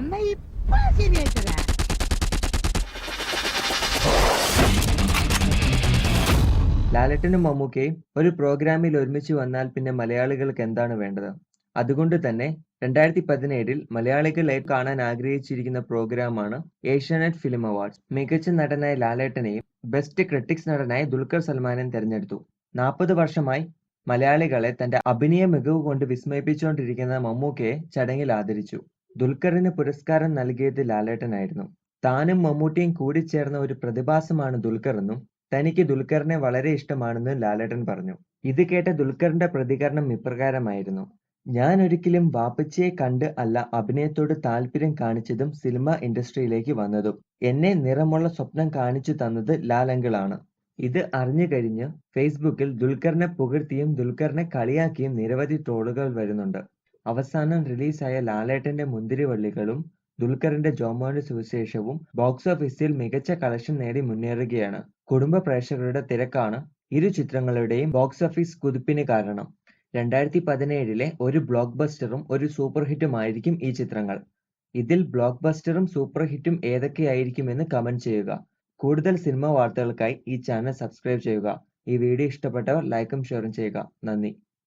എന്നാ മമ്മൂക്കയും ഒരു പ്രോഗ്രാമിൽ ഒരുമിച്ച് വന്നാൽ പിന്നെ മലയാളികൾക്ക് എന്താണ് വേണ്ടത്? അതുകൊണ്ട് തന്നെ രണ്ടായിരത്തി പതിനേഴിൽ മലയാളികൾ ഏ- കാണാൻ ആഗ്രഹിച്ചിരിക്കുന്ന പ്രോഗ്രാമാണ് ഏഷ്യാനെറ്റ് ഫിലിം അവാർഡ്സ്. മികച്ച നടനായ ലാലേട്ടനെയും ബെസ്റ്റ് ക്രിട്ടിക്സ് നടനായ ദുൽഖർ സൽമാനെയും തെരഞ്ഞെടുത്തു. നാൽപ്പത് വർഷമായി മലയാളികളെ തന്റെ അഭിനയ മികവ് കൊണ്ട് വിസ്മയിപ്പിച്ചുകൊണ്ടിരിക്കുന്ന മമ്മൂക്കയെ ചടങ്ങിൽ ആദരിച്ചു. ദുൽഖറിന് പുരസ്കാരം നൽകിയത് ലാലേട്ടനായിരുന്നു. താനും മമ്മൂട്ടിയും കൂടിച്ചേർന്ന ഒരു പ്രതിഭാസമാണ് ദുൽഖർ എന്നും തനിക്ക് ദുൽഖറിനെ വളരെ ഇഷ്ടമാണെന്നും ലാലേട്ടൻ പറഞ്ഞു. ഇത് കേട്ട ദുൽഖറിന്റെ പ്രതികരണം ഇപ്രകാരമായിരുന്നു. ഞാൻ ഒരിക്കലും വാപ്പച്ചിയെ കണ്ട് അല്ല അഭിനയത്തോട് താല്പര്യം കാണിച്ചതും സിനിമ ഇൻഡസ്ട്രിയിലേക്ക് വന്നതും. എന്നെ നിറമുള്ള സ്വപ്നം കാണിച്ചു തന്നത് ലാലങ്കിളാണ്. ഇത് അറിഞ്ഞു കഴിഞ്ഞ് ഫേസ്ബുക്കിൽ ദുൽഖറിനെ പുകഴ്ത്തിയും ദുൽഖറിനെ കളിയാക്കിയും നിരവധി ട്രോളുകൾ വരുന്നുണ്ട്. അവസാനം റിലീസായ ലാലേട്ടന്റെ മുന്തിരിവള്ളികളും ദുൽഖറിന്റെ ജോമോന്റെ സുവിശേഷവും ബോക്സ് ഓഫീസിൽ മികച്ച കളക്ഷൻ നേടി മുന്നേറുകയാണ്. കുടുംബ പ്രേക്ഷകരുടെ തിരക്കാണ് ഇരു ചിത്രങ്ങളുടെയും ബോക്സ് ഓഫീസ് കുതിപ്പിന് കാരണം. രണ്ടായിരത്തി പതിനേഴിലെ ഒരു ബ്ലോക്ക് ബസ്റ്ററും ഒരു സൂപ്പർ ഹിറ്റുമായിരിക്കും ഈ ചിത്രങ്ങൾ. ഇതിൽ ബ്ലോക്ക് ബസ്റ്ററും സൂപ്പർ ഹിറ്റും ഏതൊക്കെയായിരിക്കുമെന്ന് കമന്റ് ചെയ്യുക. കൂടുതൽ സിനിമ വാർത്തകൾക്കായി ഈ ചാനൽ സബ്സ്ക്രൈബ് ചെയ്യുക. ഈ വീഡിയോ ഇഷ്ടപ്പെട്ടവർ ലൈക്കും ഷെയറും ചെയ്യുക. നന്ദി.